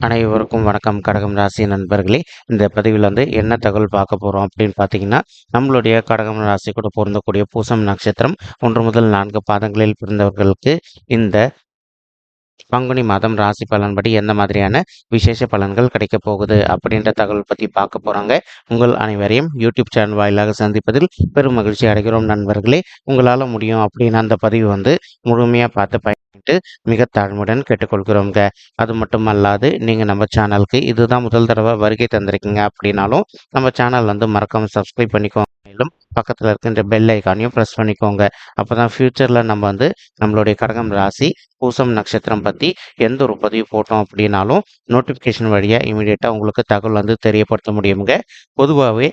அனைவருக்கும் வணக்கம். கடகம் ராசி நண்பர்களே இந்த பதிவில் வந்து என்ன தகவல் பார்க்க போகிறோம் அப்படின்னு பார்த்தீங்கன்னா நம்மளுடைய கடகம் ராசி கூட பொருந்தக்கூடிய பூசம் நட்சத்திரம் ஒன்று முதல் நான்கு பாதங்களில் பிறந்தவர்களுக்கு இந்த பங்குனி மாதம் ராசி பலன்படி எந்த மாதிரியான விசேஷ பலன்கள் கிடைக்க போகுது அப்படின்ற தகவல் பற்றி பார்க்க போகிறாங்க உங்கள் அனைவரையும் யூடியூப் சேனல் வாயிலாக சந்திப்பதில் பெரும் மகிழ்ச்சி அடைகிறோம் நண்பர்களே. உங்களால் முடியும் அப்படின்னு அந்த பதிவு வந்து முழுமையாக பார்த்து கேட்டு மிக தாழ்மையுடன் கேட்டுக்கொள்கிறோங்க அது மட்டும் அல்லாது நீங்கள் நம்ம சேனலுக்கு இதுதான் முதல் தடவை வருகை தந்திருக்கீங்க அப்படின்னாலும் நம்ம சேனல் வந்து மறக்காமல் சப்ஸ்கிரைப் பண்ணிக்கோங்க. மேலும் பக்கத்தில் இருக்கின்ற பெல் ஐக்கானையும் ப்ரெஸ் பண்ணிக்கோங்க. அப்போ தான் ஃப்யூச்சரில் நம்ம வந்து நம்மளுடைய கடகம் ராசி பூசம் நட்சத்திரம் பற்றி எந்த ஒரு பதிவு போட்டோம் அப்படின்னாலும் நோட்டிஃபிகேஷன் வழியாக இமீடியட்டாக உங்களுக்கு தகவல் வந்து தெரியப்படுத்த முடியுங்க. பொதுவாகவே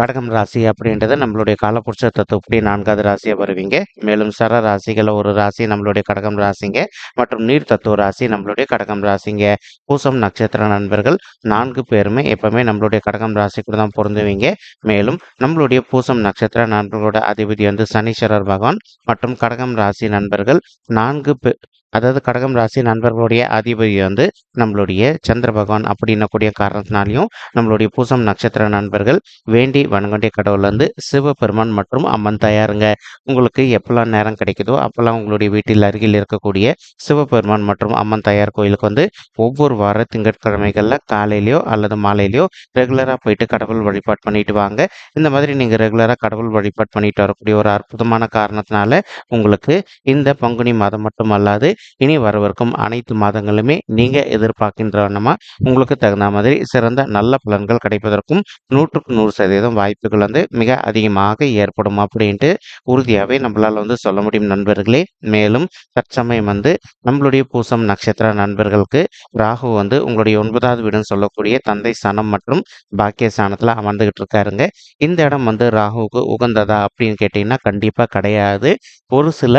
கடகம் ராசி அப்படின்றது நம்மளுடைய காலப்புருஷ தத்துவப்படி நான்காவது ராசியை வருவீங்க. மேலும் சர ராசிகள் ஒரு ராசி நம்மளுடைய கடகம் ராசிங்க. மற்றும் நீர் தத்துவ ராசி நம்மளுடைய கடகம் ராசிங்க. பூசம் நட்சத்திர நண்பர்கள் நான்கு பேருமே எப்பவுமே நம்மளுடைய கடகம் ராசி கூட தான் பொருந்துவீங்க. மேலும் நம்மளுடைய பூசம் நட்சத்திர நண்பர்களோட அதிபதி வந்து சனீஸ்வரர் பகவான். மற்றும் கடகம் ராசி நண்பர்கள் நான்கு பே அதாவது கடகம் ராசி நண்பர்களுடைய அதிபதி வந்து நம்மளுடைய சந்திர பகவான் அப்படின்னக்கூடிய காரணத்தினாலையும் நம்மளுடைய பூசம் நட்சத்திர நண்பர்கள் வேண்டி வணங்கண்டிய கடவுள் வந்து சிவபெருமான் மற்றும் அம்மன் தயாருங்க. உங்களுக்கு எப்பெல்லாம் நேரம் கிடைக்குதோ அப்பெல்லாம் உங்களுடைய வீட்டில் அருகில் இருக்கக்கூடிய சிவபெருமான் மற்றும் அம்மன் தயார் கோயிலுக்கு வந்து ஒவ்வொரு வார திங்கட்கிழமைகளில் காலையிலையோ அல்லது மாலையிலையோ ரெகுலராக போயிட்டு கடவுள் வழிபாடு பண்ணிட்டு வாங்க. இந்த மாதிரி நீங்கள் ரெகுலராக கடவுள் வழிபாடு பண்ணிட்டு வரக்கூடிய ஒரு அற்புதமான காரணத்தினால உங்களுக்கு இந்த பங்குனி மாதம் மட்டும் அல்லாது இனி வரவிருக்கும் அனைத்து மாதங்களுமே நீங்கள் எதிர்பார்க்கின்ற உங்களுக்கு தகுந்த மாதிரி சிறந்த நல்ல பலன்கள் கிடைப்பதற்கும் நூற்றுக்கு நூறு சதவீதம் வாய்ப்புகள் வந்து மிக அதிகமாக ஏற்படும் அப்படின்ட்டு உறுதியாகவே நம்மளால் வந்து சொல்ல முடியும் நண்பர்களே. மேலும் தற்சமயம் வந்து நம்மளுடைய பூசம் நட்சத்திர நண்பர்களுக்கு ராகு வந்து உங்களுடைய ஒன்பதாவது வீடுன்னு சொல்லக்கூடிய தந்தை சனம் மற்றும் பாக்கிய ஸ்தானத்தில் அமர்ந்துகிட்டு இருக்காருங்க. இந்த இடம் வந்து ராகுவுக்கு உகந்ததா அப்படின்னு கேட்டிங்கன்னா கண்டிப்பாக கிடையாது. ஒரு சில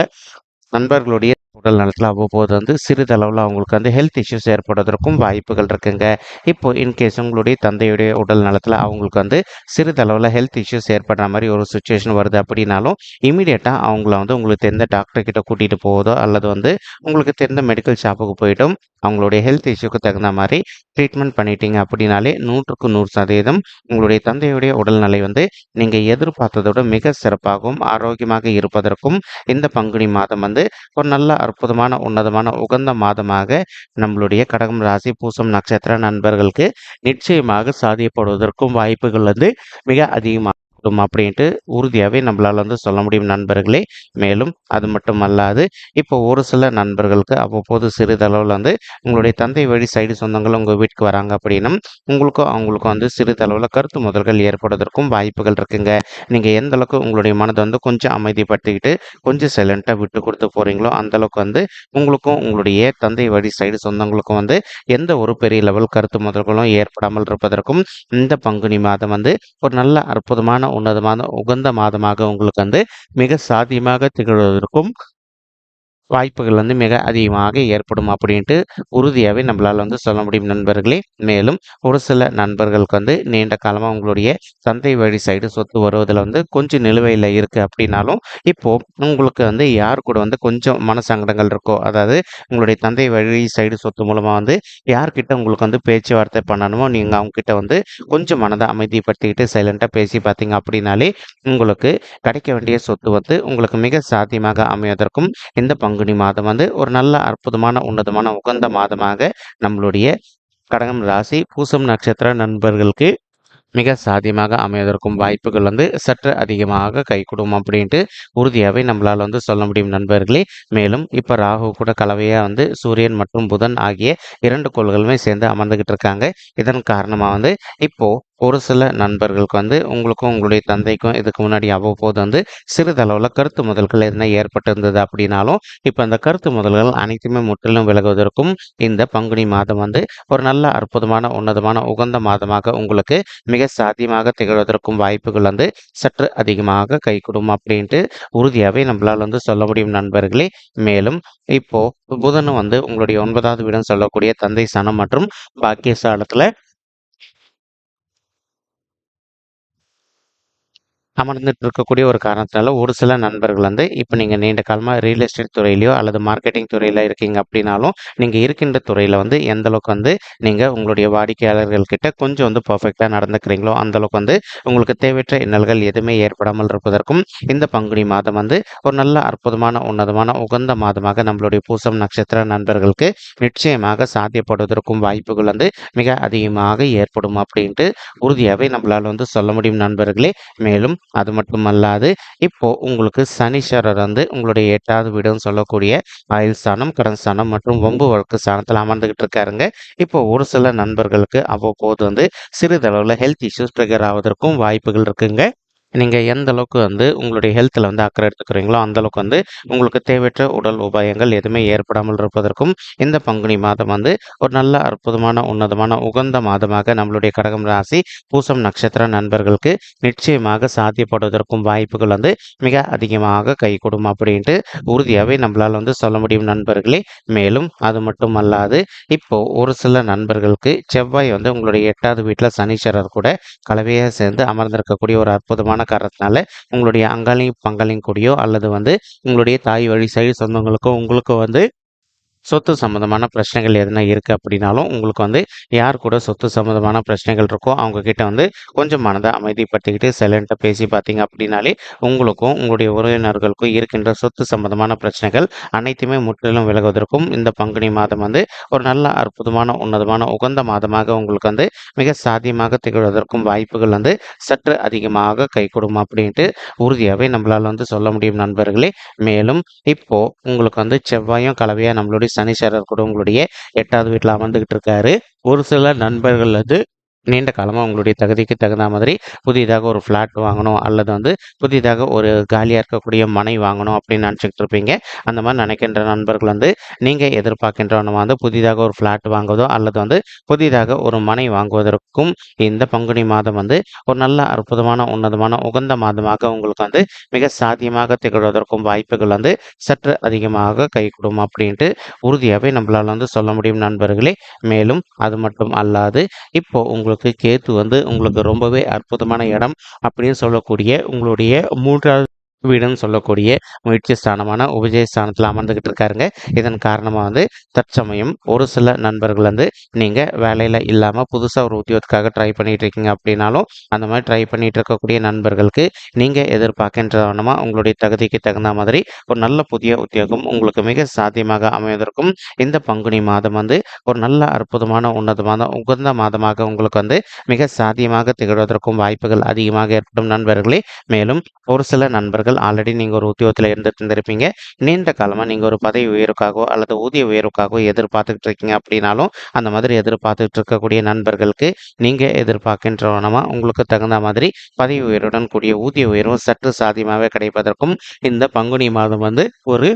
நண்பர்களுடைய உடல் நலத்தில் அவ்வப்போது வந்து சிறிதளவில் அவங்களுக்கு வந்து ஹெல்த் இஷ்யூஸ் ஏற்படுவதற்கும் வாய்ப்புகள் இருக்குங்க. இப்போ இன்கேஸ் உங்களுடைய தந்தையுடைய உடல் நலத்தில் அவங்களுக்கு வந்து சிறிதளவில் ஹெல்த் இஷ்யூஸ் ஏற்படுற மாதிரி ஒரு சுச்சுவேஷன் வருது அப்படின்னாலும் இமீடியட்டாக அவங்கள வந்து உங்களுக்கு தெரிந்த டாக்டர் கிட்ட கூட்டிகிட்டு போவதோ அல்லது வந்து உங்களுக்கு தெரிந்த மெடிக்கல் ஷாப்புக்கு போய்ட்டும் அவங்களுடைய ஹெல்த் இஷ்யூக்கு தகுந்த மாதிரி ட்ரீட்மெண்ட் பண்ணிட்டீங்க அப்படின்னாலே நூற்றுக்கு நூறு சதவீதம் உங்களுடைய தந்தையுடைய உடல்நிலை வந்து நீங்கள் எதிர்பார்த்ததோட மிக சிறப்பாகவும் ஆரோக்கியமாக இருப்பதற்கும் இந்த பங்குனி மாதம் வந்து ஒரு நல்ல அற்புதமான உன்னதமான உகந்த மாதமாக நம்மளுடைய கடகம் ராசி பூசம் நட்சத்திர நண்பர்களுக்கு நிச்சயமாக சாதியப்படுவதற்கும் வாய்ப்புகள் வந்து மிக அதிகமாக இருக்கும் அப்படின்ட்டு உறுதியாகவே நம்மளால் வந்து சொல்ல முடியும் நண்பர்களே. மேலும் அது மட்டும் அல்லாது இப்போ ஒரு சில நண்பர்களுக்கு அவ்வப்போது சிறிதளவில் வந்து உங்களுடைய தந்தை வழி சைடு சொந்தங்கள் உங்கள் வீட்டுக்கு வராங்க அப்படின்னும் உங்களுக்கும் அவங்களுக்கும் வந்து சிறிதளவில் கருத்து முதல்கள் ஏற்படுவதற்கும் வாய்ப்புகள் இருக்குங்க. நீங்கள் எந்த அளவுக்கு உங்களுடைய மனதை வந்து கொஞ்சம் அமைதிப்படுத்திக்கிட்டு கொஞ்சம் சைலண்ட்டாக விட்டு கொடுத்து போகிறீங்களோ அந்தளவுக்கு வந்து உங்களுக்கும் உங்களுடைய தந்தை வழி சைடு சொந்தங்களுக்கும் வந்து எந்த ஒரு பெரிய லெவல் கருத்து முதல்களும் ஏற்படாமல் இருப்பதற்கும் இந்த பங்குனி மாதம் வந்து ஒரு நல்ல அற்புதமான உன்னதமான உகந்த மாதமாக உங்களுக்கு வந்து மிக சாத்தியமாக திகழ்வதற்கும் வாய்ப்புகள் வந்து மிக அதிகமாக ஏற்படும் அப்படின்ட்டு உறுதியாகவே நம்மளால் வந்து சொல்ல முடியும் நண்பர்களே. மேலும் ஒரு சில நண்பர்களுக்கு வந்து நீண்ட காலமாக உங்களுடைய தந்தை வழி சைடு சொத்து வருவதில் வந்து கொஞ்சம் நிலுவையில் இருக்குது அப்படின்னாலும் இப்போது உங்களுக்கு வந்து யார் கூட வந்து கொஞ்சம் மனசங்கடங்கள் இருக்கோ அதாவது உங்களுடைய தந்தை வழி சைடு சொத்து மூலமாக வந்து யார்கிட்ட உங்களுக்கு வந்து பேச்சுவார்த்தை பண்ணணுமோ நீங்கள் அவங்கக்கிட்ட வந்து கொஞ்சம் மனதை அமைதிப்படுத்திக்கிட்டு சைலண்ட்டாக பேசி பார்த்தீங்க அப்படின்னாலே உங்களுக்கு கிடைக்க வேண்டிய சொத்து வந்து உங்களுக்கு மிக சாத்தியமாக அமைவதற்கும் இந்த பங்குனி மாதம் வந்து ஒரு நல்ல அற்புதமான உன்னதமான உகந்த மாதமாக நம்மளுடைய கடகம் ராசி பூசம் நட்சத்திர நண்பர்களுக்கு மிக சாத்தியமாக அமைவதற்கும் வாய்ப்புகள் வந்து சற்று அதிகமாக கைகூடும் அப்படின்ட்டு உறுதியாகவே நம்மளால் வந்து சொல்ல முடியும் நண்பர்களே. மேலும் இப்போ ராகு கூட கலவையாக வந்து சூரியன் மற்றும் புதன் ஆகிய இரண்டு கோள்களுமே சேர்ந்து அமர்ந்துக்கிட்டு இருக்காங்க. இதன் காரணமாக வந்து இப்போது ஒரு சில நண்பர்களுக்கு வந்து உங்களுக்கும் உங்களுடைய தந்தைக்கும் இதுக்கு முன்னாடி அவ்வப்போது வந்து சிறிதளவில் கருத்து முதல்கள் எதுனா ஏற்பட்டிருந்தது அப்படின்னாலும் இப்போ அந்த கருத்து முதல்கள் அனைத்துமே முற்றிலும் விலகுவதற்கும் இந்த பங்குனி மாதம் வந்து ஒரு நல்ல அற்புதமான உன்னதமான உகந்த மாதமாக உங்களுக்கு மிக சாத்தியமாக திகழ்வதற்கும் வாய்ப்புகள் வந்து சற்று அதிகமாக கைகூடும் அப்படின்ட்டு உறுதியாகவே நம்மளால் வந்து சொல்ல முடியும் நண்பர்களே. மேலும் இப்போ புதனும் வந்து உங்களுடைய ஒன்பதாவது வீடம் சொல்லக்கூடிய தந்தை சனம் மற்றும் பாக்கிய சாலத்தில் அமர்ந்துட்டு இருக்கக்கூடிய ஒரு காரணத்தினால ஒரு சில நண்பர்கள் வந்து இப்போ நீங்கள் நீண்ட காலமாக ரியல் எஸ்டேட் துறையிலையோ அல்லது மார்க்கெட்டிங் துறையில் இருக்கீங்க அப்படின்னாலும் நீங்கள் இருக்கின்ற துறையில் வந்து எந்த அளவுக்கு வந்து நீங்கள் உங்களுடைய வாடிக்கையாளர்கள் கிட்ட கொஞ்சம் வந்து பர்ஃபெக்டாக நடந்துக்கிறீங்களோ அந்த அளவுக்கு வந்து உங்களுக்கு தேவையற்ற இன்னல்கள் எதுவுமே ஏற்படாமல் இருப்பதற்கும் இந்த பங்குனி மாதம் வந்து ஒரு நல்ல அற்புதமான உன்னதமான உகந்த மாதமாக நம்மளுடைய பூசம் நட்சத்திர நண்பர்களுக்கு நிச்சயமாக சாத்தியப்படுவதற்கும் வாய்ப்புகள் வந்து மிக அதிகமாக ஏற்படும் அப்படின்ட்டு உறுதியாகவே நம்மளால் வந்து சொல்ல முடியும் நண்பர்களே. மேலும் அது மட்டும் அல்லாது இப்போ உங்களுக்கு சனீஸ்வரர் வந்து உங்களுடைய எட்டாவது வீடுன்னு சொல்லக்கூடிய ஆயுள் ஸ்தானம் கடன் ஸ்தானம் மற்றும் வம்பு வழக்கு ஸ்தானத்தில் அமர்ந்துகிட்டு இருக்காருங்க. இப்போ ஒரு சில நண்பர்களுக்கு அவ்வப்போது வந்து சிறிதளவில் ஹெல்த் இஷ்யூஸ் ட்ரிகர் ஆவதற்கும் வாய்ப்புகள் இருக்குங்க. நீங்கள் எந்த அளவுக்கு வந்து உங்களுடைய ஹெல்த்தில் வந்து அக்கறை எடுத்துக்கிறீங்களோ அந்த அளவுக்கு வந்து உங்களுக்கு தேவையற்ற உடல் உபாயங்கள் எதுவுமே ஏற்படாமல் இருப்பதற்கும் இந்த பங்குனி மாதம் வந்து ஒரு நல்ல அற்புதமான உன்னதமான உகந்த மாதமாக நம்மளுடைய கடகம் ராசி பூசம் நட்சத்திர நண்பர்களுக்கு நிச்சயமாக சாத்தியப்படுவதற்கும் வாய்ப்புகள் வந்து மிக அதிகமாக கை கொடுக்கும் அப்படின்ட்டு உறுதியாகவே நம்மளால் வந்து சொல்ல முடியும் நண்பர்களே. மேலும் அது மட்டும் அல்லாது இப்போ ஒரு சில நண்பர்களுக்கு செவ்வாய் வந்து உங்களுடைய எட்டாவது வீட்டில் சனீஸ்வரர் கூட கலவையாக சேர்ந்து அமர்ந்திருக்கக்கூடிய ஒரு அற்புதமான காரணத்தினால உங்களுடைய அங்காளையும் பங்காளியும் கூடியோ அல்லது வந்து உங்களுடைய தாய் வழி சைடு சொந்தங்களுக்கோ உங்களுக்கு வந்து சொத்து சம்மந்தமான பிரச்சனைகள் எதுனா இருக்குது அப்படின்னாலும் உங்களுக்கு வந்து யார் கூட சொத்து சம்மந்தமான பிரச்சனைகள் இருக்கோ அவங்கக்கிட்ட வந்து கொஞ்சம் மனதை அமைதிப்படுத்திக்கிட்டு சைலண்ட்டாக பேசி பார்த்தீங்க அப்படின்னாலே உங்களுக்கும் உங்களுடைய உறவினர்களுக்கும் இருக்கின்ற சொத்து சம்மந்தமான பிரச்சனைகள் அனைத்துமே முற்றிலும் விலகுவதற்கும் இந்த பங்குனி மாதம் வந்து ஒரு நல்ல அற்புதமான உன்னதமான உகந்த மாதமாக உங்களுக்கு வந்து மிக சாத்தியமாக திகழ்வதற்கும் வாய்ப்புகள் வந்து சற்று அதிகமாக கைகூடும் அப்படின்ட்டு உறுதியாகவே நம்மளால் வந்து சொல்ல முடியும் நண்பர்களே. மேலும் இப்போது உங்களுக்கு வந்து செவ்வாயும் கலவையாக நம்மளுடைய சனீஸ்வரர் கூட உங்களுடைய எட்டாவது வீட்டில் அமர்ந்துக்கிட்டு இருக்காரு. ஒரு சில நண்பர்கள் வந்து நீண்ட காலமாக உங்களுடைய தகுதிக்கு தகுந்த மாதிரி புதிதாக ஒரு ஃப்ளாட் வாங்கணும் அல்லது வந்து புதிதாக ஒரு காலியாக இருக்கக்கூடிய மனை வாங்கணும் அப்படின்னு நினச்சிக்கிட்டு இருப்பீங்க அந்த மாதிரி நினைக்கின்ற நண்பர்கள் வந்து நீங்கள் எதிர்பார்க்கின்றவன வந்து புதிதாக ஒரு ஃப்ளாட் வாங்குவதோ அல்லது வந்து புதிதாக ஒரு மனை வாங்குவதற்கும் இந்த பங்குனி மாதம் வந்து ஒரு நல்ல அற்புதமான உன்னதமான உகந்த மாதமாக உங்களுக்கு வந்து மிக சாத்தியமாக திகழ்வதற்கும் வாய்ப்புகள் வந்து சற்று அதிகமாக கைகூடும் அப்படின்ட்டு உறுதியாகவே நம்மளால் வந்து சொல்ல முடியும் நண்பர்களே. மேலும் அது மட்டும் அல்லாது இப்போ உங்களுக்கு உங்களுக்கு கேத்து வந்து உங்களுக்கு ரொம்பவே அற்புதமான இடம் அப்படின்னு சொல்லக்கூடிய உங்களுடைய மூன்றாவது வீடுன்னு சொல்லக்கூடிய முயற்சி ஸ்தானமான உபஜய ஸ்தானத்தில் அமர்ந்துக்கிட்டு இருக்காருங்க. இதன் காரணமாக வந்து தற்சமயம் ஒரு சில நண்பர்கள் வந்து நீங்கள் வேலையில் இல்லாமல் புதுசாக ஒரு உத்தியோகத்துக்காக ட்ரை பண்ணிகிட்டு இருக்கீங்க அப்படின்னாலும் அந்த மாதிரி ட்ரை பண்ணிகிட்டு இருக்கக்கூடிய நண்பர்களுக்கு நீங்கள் எதிர்பார்க்கின்றவனமாக உங்களுடைய தகுதிக்கு தகுந்த மாதிரி ஒரு நல்ல புதிய உத்தியோகம் உங்களுக்கு மிக சாத்தியமாக அமைவதற்கும் இந்த பங்குனி மாதம் வந்து ஒரு நல்ல அற்புதமான உன்னதமான உகந்த மாதமாக உங்களுக்கு வந்து மிக சாத்தியமாக திகழ்வதற்கும் வாய்ப்புகள் அதிகமாக ஏற்படும் நண்பர்களே. மேலும் ஒரு சில நண்பர்கள் நண்பர்கள் ஆல்ரெடி நீங்கள் ஒரு உத்தியோகத்தில் இருந்துட்டு இருந்திருப்பீங்க. நீண்ட காலமாக நீங்கள் ஒரு பதவி உயர்வுக்காகவோ அல்லது ஊதிய உயர்வுக்காகவோ எதிர்பார்த்துக்கிட்டு இருக்கீங்க அப்படின்னாலும் அந்த மாதிரி எதிர்பார்த்துட்டு இருக்கக்கூடிய நண்பர்களுக்கு நீங்கள் எதிர்பார்க்கின்றவனமாக உங்களுக்கு தகுந்த மாதிரி பதவி உயர்வுடன் கூடிய ஊதிய உயர்வும் சற்று சாத்தியமாகவே கிடைப்பதற்கும் இந்த பங்குனி மாதம் வந்து ஒரு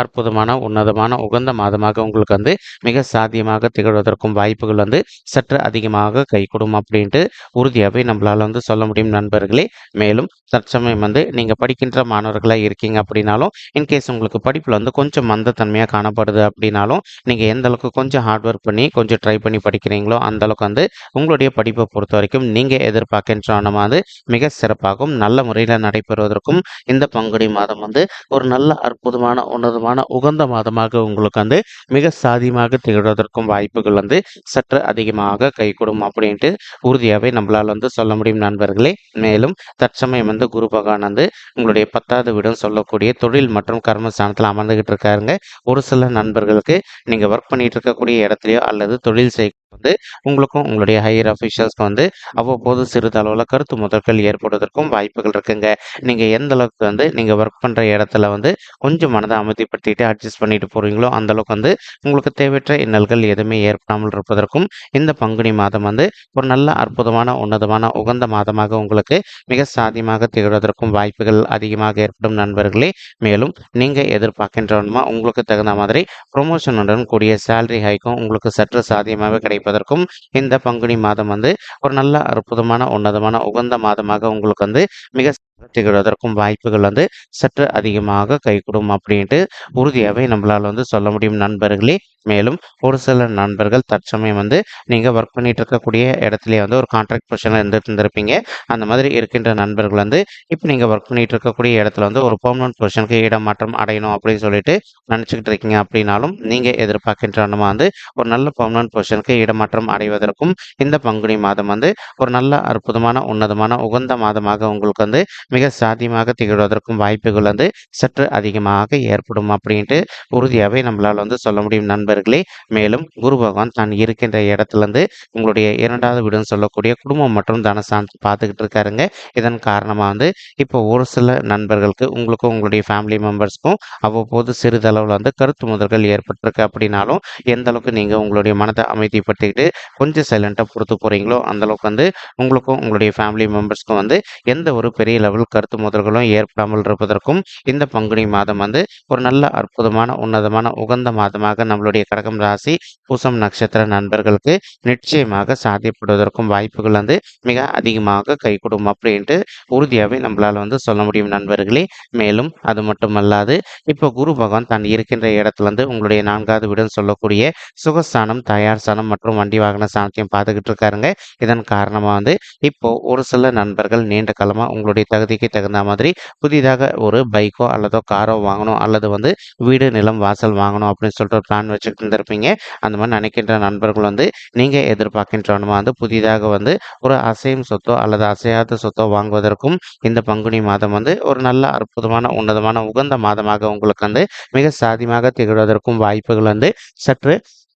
அற்புதமான உன்னதமான உகந்த மாதமாக உங்களுக்கு வந்து மிக சாத்தியமாக திகழ்வதற்கும் வாய்ப்புகள் வந்து சற்று அதிகமாக கைகூடும் அப்படின்ட்டு உறுதியாகவே நம்மளால் வந்து சொல்ல முடியும் நண்பர்களே. மேலும் தற்சமயம் வந்து நீங்கள் படிக்கின்ற மாணவர்களாக இருக்கீங்க அப்படின்னாலும் இன்கேஸ் உங்களுக்கு படிப்பில் வந்து கொஞ்சம் மந்தத்தன்மையாக காணப்படுது அப்படின்னாலும் நீங்கள் எந்த அளவுக்கு கொஞ்சம் ஹார்ட் ஒர்க் பண்ணி கொஞ்சம் ட்ரை பண்ணி படிக்கிறீங்களோ அந்த அளவுக்கு வந்து உங்களுடைய படிப்பை பொறுத்த வரைக்கும் நீங்கள் எதிர்பார்க்கின்ற வந்து மிக சிறப்பாகவும் நல்ல முறையில் நடைபெறுவதற்கும் இந்த பங்குனி மாதம் வந்து ஒரு நல்ல அற்புதமான உன்னதமான மாதமான உகந்த மாதமாக உங்களுக்கு வந்து மிக சாதியமாக திகழ்வதற்கும் வாய்ப்புகள் வந்து சற்று அதிகமாக கைகூடும் அப்படின்ட்டு உறுதியாகவே நம்மளால் வந்து சொல்ல முடியும் நண்பர்களே. மேலும் தற்சமயம் வந்து குரு பகவான் வந்து உங்களுடைய பத்தாவது வீடும் சொல்லக்கூடிய தொழில் மற்றும் கர்மஸ்தானத்தில் அமர்ந்துகிட்டு இருக்காருங்க. ஒரு சில நண்பர்களுக்கு நீங்கள் ஒர்க் பண்ணிட்டு இருக்கக்கூடிய இடத்துலையோ அல்லது தொழில் செய் வந்து உங்களுக்கும் உங்களுடைய ஹையர் அஃபிஷியல்ஸ்க்கு வந்து அவ்வப்போது சிறிதளவில் கருத்து முதல்கள் ஏற்படுவதற்கும் வாய்ப்புகள் இருக்குங்க. நீங்கள் எந்த அளவுக்கு வந்து நீங்கள் ஒர்க் பண்ணுற இடத்துல வந்து கொஞ்சம் மனதை அமைதிப்படுத்திட்டு அட்ஜஸ்ட் பண்ணிட்டு போகிறீங்களோ அந்த அளவுக்கு வந்து உங்களுக்கு தேவையற்ற இன்னல்கள் எதுவுமே ஏற்படாமல் இருப்பதற்கும் இந்த பங்குனி மாதம் வந்து ஒரு நல்ல அற்புதமான உன்னதமான உகந்த மாதமாக உங்களுக்கு மிக சாதியமாக திகழ்வதற்கும் வாய்ப்புகள் அதிகமாக ஏற்படும் நண்பர்களே. மேலும் நீங்கள் எதிர்பார்க்கின்றவனுமா உங்களுக்கு தகுந்த மாதிரி ப்ரொமோஷனுடன் கூடிய சேலரி ஹைக்கும் உங்களுக்கு சற்று சாதியமாக கிடைக்கும் கிடைப்பதற்கும் இந்த பங்குனி மாதம் வந்து ஒரு நல்ல அற்புதமான உன்னதமான உகந்த மாதமாக உங்களுக்கு வந்து மிக திகழ்வதற்கும் வாய்ப்புகள் வந்து சற்று அதிகமாக கைகூடும் அப்படின்ட்டு உறுதியாகவே நம்மளால் வந்து சொல்ல முடியும் நண்பர்களே. மேலும் ஒரு சில நண்பர்கள் தற்சமயம் வந்து நீங்கள் ஒர்க் பண்ணிட்டு இருக்கக்கூடிய இடத்துலயே வந்து ஒரு கான்ட்ராக்ட் பொசிஷனில் இருந்துட்டு இருந்திருப்பீங்க. அந்த மாதிரி இருக்கின்ற நண்பர்கள் வந்து இப்போ நீங்கள் ஒர்க் பண்ணிட்டு இருக்கக்கூடிய இடத்துல வந்து ஒரு பெர்மனன்ட் பொசிஷனுக்கு இடமாற்றம் அடையணும் அப்படின்னு சொல்லிட்டு நினச்சிக்கிட்டு இருக்கீங்க அப்படின்னாலும் நீங்கள் எதிர்பார்க்கின்ற வந்து ஒரு நல்ல பெர்மனன்ட் பொசிஷனுக்கு இடமாற்றம் அடைவதற்கும் இந்த பங்குனி மாதம் வந்து ஒரு நல்ல அற்புதமான உன்னதமான உகந்த மாதமாக உங்களுக்கு வந்து மிக சாத்தியமாக திகழ்வதற்கும் வாய்ப்புகள் வந்து சற்று அதிகமாக ஏற்படும் அப்படின்ட்டு உறுதியாகவே நம்மளால் வந்து சொல்ல முடியும். நண்பர்களே மேலும் குரு பகவான் தான் இருக்கின்ற இடத்துலேருந்து உங்களுடைய இரண்டாவது வீடுன்னு சொல்லக்கூடிய குடும்பம் மற்றும் தனசாந்தி பார்த்துக்கிட்டு இருக்காருங்க. இதன் காரணமாக வந்து இப்போ ஒரு சில நண்பர்களுக்கு உங்களுக்கும் உங்களுடைய ஃபேமிலி மெம்பர்ஸ்க்கும் அவ்வப்போது சிறிதளவில் வந்து கருத்து முதல்கள் ஏற்பட்டிருக்கு அப்படின்னாலும் எந்த அளவுக்கு நீங்கள் உங்களுடைய மனதை அமைதிப்படுத்திக்கிட்டு கொஞ்சம் சைலண்ட்டாக பொறுத்து போகிறீங்களோ அந்தளவுக்கு வந்து உங்களுக்கும் உங்களுடைய ஃபேமிலி மெம்பர்ஸ்க்கும் வந்து எந்த ஒரு பெரிய லெவல் கருத்து முதல்களும் ஏற்படாமல் இருப்பதற்கும் இந்த பங்குனி மாதம் வந்து ஒரு நல்ல அற்புதமான உன்னதமான உகந்த மாதமாக நம்மளுடைய கடகம் ராசி பூசம் நட்சத்திர நண்பர்களுக்கு நிச்சயமாக சாத்தியப்படுவதற்கும் வாய்ப்புகள் வந்து மிக அதிகமாக கை கொடுக்கும் அப்படின்ட்டு உறுதியாகவே நம்மளால் வந்து சொல்ல முடியும் நண்பர்களே. மேலும் அது மட்டுமல்லாது இப்போ குரு பகவான் தான் இருக்கின்ற இடத்துல வந்து உங்களுடைய நான்காவது வீடுன்னு சொல்லக்கூடிய சுகஸ்தானம் தயார் ஸ்தானம் மற்றும் வண்டி வாகன ஸ்தானத்தையும் பார்த்துக்கிட்டு இருக்காருங்க. இதன் காரணமாக வந்து இப்போ ஒரு சில நண்பர்கள் நீண்ட காலமாக உங்களுடைய தகுதிக்கு தகுந்த மாதிரி புதிதாக ஒரு பைக்கோ அல்லதோ காரோ வாங்கணும் அல்லது வந்து வீடு நிலம் வாசல் வாங்கணும் அப்படின்னு சொல்லிட்டு ஒரு பிளான் வச்சுட்டு இருந்திருப்பீங்க அந்த மாதிரி நினைக்கின்ற நண்பர்கள் வந்து நீங்கள் எதிர்பார்க்கின்றவனுமா வந்து புதிதாக வந்து ஒரு அசையும் சொத்தோ அல்லது அசையாத சொத்தோ வாங்குவதற்கும் இந்த பங்குனி மாதம் வந்து ஒரு நல்ல அற்புதமான உன்னதமான உகந்த மாதமாக உங்களுக்கு வந்து மிக சாதியமாக திகழ்வதற்கும் வாய்ப்புகள் வந்து சற்று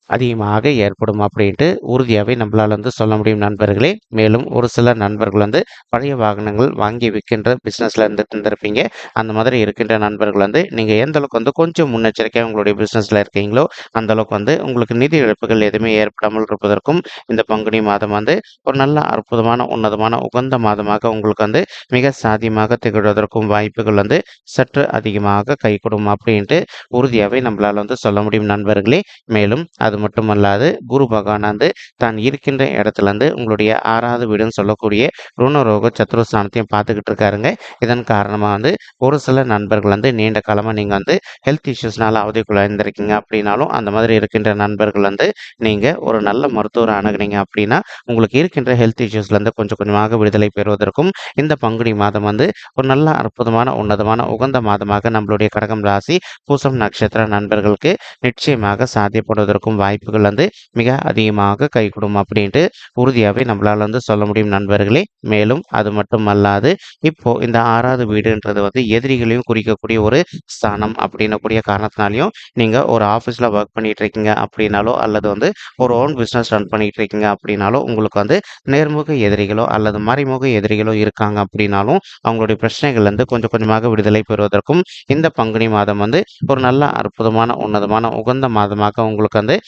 அதிகமாக ஏற்படும் அப்படின்ட்டு உறுதியாகவே நம்மளால் வந்து சொல்ல முடியும் நண்பர்களே. மேலும் ஒரு சில நண்பர்கள் வந்து பழைய வாகனங்கள் வாங்கி விற்கின்ற பிஸ்னஸில் இருந்துட்டு இருந்திருப்பீங்க. அந்த மாதிரி இருக்கின்ற நண்பர்கள் வந்து நீங்கள் எந்த அளவுக்கு வந்து கொஞ்சம் முன்னெச்சரிக்கையாக உங்களுடைய பிஸ்னஸில் இருக்கீங்களோ அந்த அளவுக்கு வந்து உங்களுக்கு நிதி இழப்புகள் எதுவுமே ஏற்படாமல் இருப்பதற்கும் இந்த பங்குனி மாதம் வந்து ஒரு நல்ல அற்புதமான உன்னதமான உகந்த மாதமாக உங்களுக்கு வந்து மிக சாதியமாக திகழ்வதற்கும் வாய்ப்புகள் வந்து சற்று அதிகமாக கை அப்படின்ட்டு உறுதியாகவே நம்மளால் வந்து சொல்ல முடியும் நண்பர்களே. மேலும் அது மட்டுமல்லாது குரு பகவான் வந்து தான் இருக்கின்ற இடத்துலேருந்து உங்களுடைய ஆறாவது வீடுன்னு சொல்லக்கூடிய ருணரோக சத்ருஸ்தானத்தையும் பார்த்துக்கிட்டு இருக்காருங்க. இதன் காரணமாக வந்து ஒரு சில நண்பர்கள் வந்து நீண்ட காலமாக நீங்கள் வந்து ஹெல்த் இஷ்யூஸ்னால அவதிக்குள்ளாயிருந்திருக்கீங்க அப்படின்னாலும் அந்த மாதிரி இருக்கின்ற நண்பர்கள் வந்து நீங்கள் ஒரு நல்ல மருத்துவரை அணுகுனீங்க அப்படின்னா உங்களுக்கு இருக்கின்ற ஹெல்த் இஷ்யூஸ்லேருந்து கொஞ்சம் கொஞ்சமாக விடுதலை பெறுவதற்கும் இந்த பங்குனி மாதம் வந்து ஒரு நல்ல அற்புதமான உன்னதமான உகந்த மாதமாக நம்மளுடைய கடகம் ராசி பூசம் நட்சத்திர நண்பர்களுக்கு நிச்சயமாக சாத்தியப்படுவதற்கும் வாய்ப்புகள் வந்து மிக அதிகமாக கைகூடும் அப்படின்ட்டு உறுதியாகவே நம்மளால் வந்து சொல்ல முடியும் நண்பர்களே. மேலும் அது மட்டும் அல்லாது இப்போ இந்த ஆறாவது வீடுன்றது வந்து எதிரிகளையும் குறிக்கக்கூடிய ஒரு ஸ்தானம் அப்படின்னக்கூடிய காரணத்தினாலையும் நீங்கள் ஒரு ஆஃபீஸில் ஒர்க் பண்ணிட்டு இருக்கீங்க அப்படின்னாலோ அல்லது வந்து ஒரு ஓன் பிஸ்னஸ் ரன் பண்ணிட்டு இருக்கீங்க அப்படின்னாலோ உங்களுக்கு வந்து நேர்முக எதிரிகளோ அல்லது மறைமுக எதிரிகளோ இருக்காங்க அப்படின்னாலும் அவங்களுடைய பிரச்சனைகள்லேருந்து கொஞ்சம் கொஞ்சமாக விடுதலை பெறுவதற்கும் இந்த பங்குனி மாதம் வந்து ஒரு நல்ல அற்புதமான உன்னதமான உகந்த மாதமாக உங்களுக்கு வந்து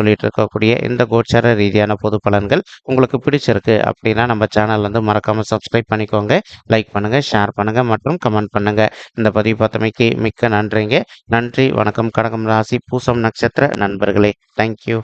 சொல்லிட்டு இருக்கக்கூடிய இந்த கோச்சார ரீதியான பொது பலன்கள் உங்களுக்கு பிடிச்சிருக்கு அப்படின்னா நம்ம சேனல் வந்து மறக்காமல் சப்ஸ்கிரைப் பண்ணிக்கோங்க லைக் பண்ணுங்கள் ஷேர் பண்ணுங்கள் மற்றும் கமெண்ட் பண்ணுங்கள் இந்த பதிவு பார்த்தமைக்கு மிக்க நன்றிங்க. நன்றி வணக்கம் கடகம் ராசி பூசம் நட்சத்திர நண்பர்களே. தேங்க்யூ